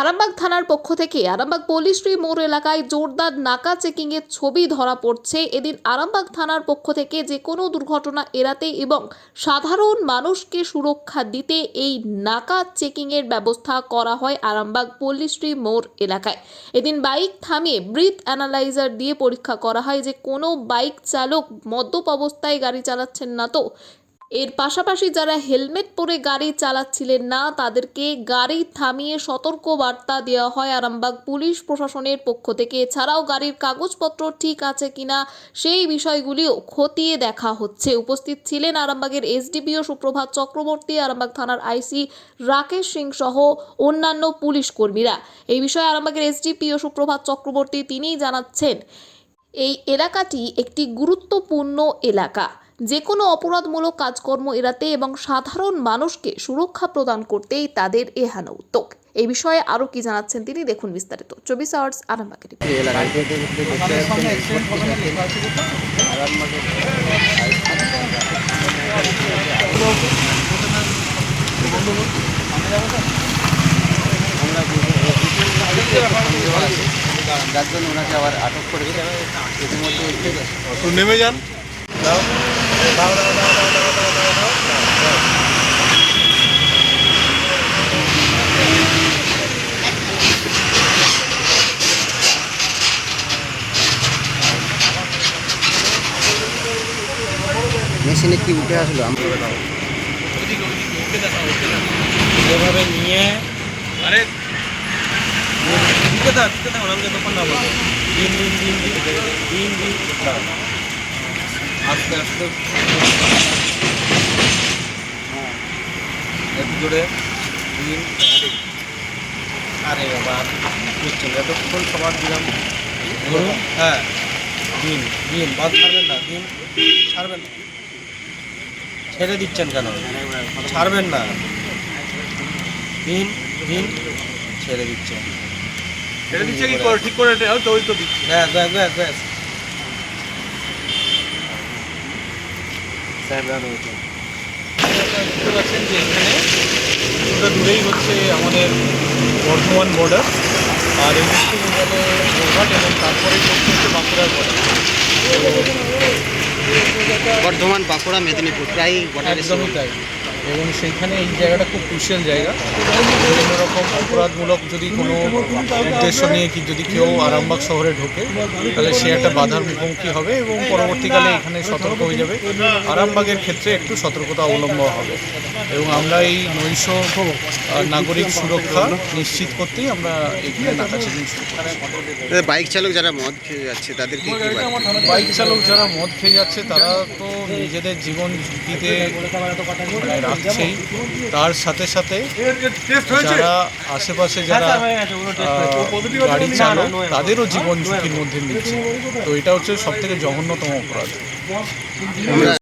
আরামবাগ থানার পক্ষ থেকে আরামবাগ পল্লীশ্রী মোড় এলাকায় জোরদার নাকা চেকিং এর ছবি ধরা পড়ছে। এদিন আরামবাগ থানার পক্ষ থেকে যে কোনো দুর্ঘটনা এড়াতে এবং সাধারণ মানুষকে সুরক্ষা দিতে এই নাকা চেকিং এর ব্যবস্থা করা হয় আরামবাগ পল্লীশ্রী মোড় এলাকায়। এদিন বাইক থামিয়ে ব্রিথ অ্যানালাইজার দিয়ে পরীক্ষা করা হয় যে কোনো বাইক চালক মদ্যপ অবস্থায় গাড়ি চালাচ্ছেন না তো। এর পাশাপাশি যারা হেলমেট পরে গাড়ি চালাচ্ছিলেন না, তাদেরকে গাড়ি থামিয়ে সতর্ক বার্তা দেওয়া হয় আরামবাগ পুলিশ প্রশাসনের পক্ষ থেকে। এছাড়াও গাড়ির কাগজপত্র ঠিক আছে কিনা সেই বিষয়গুলিও খতিয়ে দেখা হচ্ছে। উপস্থিত ছিলেন আরামবাগের এসডিপিও সুপ্রভাত চক্রবর্তী, আরামবাগ থানার আইসি রাকেশ সিং সহ অন্যান্য পুলিশ কর্মীরা। এই বিষয়ে আরামবাগের এসডিপিও সুপ্রভাত চক্রবর্তী তিনিই জানাচ্ছেন, এই এলাকাটি একটি গুরুত্বপূর্ণ এলাকা। যে কোনো অপরাধমূলক কাজকর্ম এড়াতে এবং সাধারণ মানুষকে সুরক্ষা প্রদান করতেই তাদের এহানো উদ্যোগ এই বিষয়ে আরও কি জানাচ্ছেন তিনি দেখুন বিস্তারিত চব্বিশ আওয়ার্স আরামবাগের যার জন্য ওনাকে আবার আটক করেছে ইতিমধ্যে নেমে যান মেশিনে কি উঠে আসলো আমরা এভাবে নিয়ে আরে দিকে থাক দিকে থাক আমাকে তখন না বলো দিন দিন দিন দিন দিন দিন দাও। আস্তে আস্তে। হ্যাঁ। একটু জোরে দিন আরে বাবা বুঝছেন এতক্ষণ সবার দিলাম। ধরুন হ্যাঁ। দিন দিন বাদ ছাড়বেন না দিন ছাড়বেন না। ছেড়ে দিচ্ছেন কেন? ছাড়বেন না। দিন দিন ছেড়ে দিচ্ছেন। ছেড়ে দিচ্ছে কি করে? ঠিক করে তো ওই তো দিচ্ছে। ব্যাস ব্যাস ব্যাস ব্যাস। সাহেবরা রয়েছে বুঝতে পারছেন যে এখানে কিছুটা দূরেই হচ্ছে আমাদের বর্ধমান বর্ডার আর এই দিকে গেলে গোঘাট এবং তারপরে চলছে হচ্ছে বাঁকুড়ার বর্ডার বর্ধমান বাঁকুড়া মেদিনীপুর প্রায় একদমই তাই। এবং সেইখানে এই জায়গাটা খুব ক্রুশিয়াল জায়গা। বিভিন্ন রকম অপরাধমূলক যদি কোনো উদ্দেশ্য নিয়ে কি যদি কেউ আরামবাগ শহরে ঢোকে তাহলে সে একটা বাধার মুখোমুখি হবে এবং পরবর্তীকালে এখানে সতর্ক হয়ে যাবে। আরামবাগের ক্ষেত্রে একটু সতর্কতা অবলম্বন হবে। এবং আমরা এই নৈশ নাগরিক সুরক্ষা নিশ্চিত করতেই আমরা এখানে শুরু বাইক চালক যারা মদ খেয়ে যাচ্ছে তাদের বাইক চালক যারা মদ খেয়ে যাচ্ছে তারা তো নিজেদের জীবন ঝুঁকিতে রাখছেই তার সাথে সাথে যারা আশেপাশে যারা গাড়ি চালক তাদেরও জীবন ঝুঁকির মধ্যে নিচ্ছে তো এটা হচ্ছে সব থেকে জঘন্যতম অপরাধ।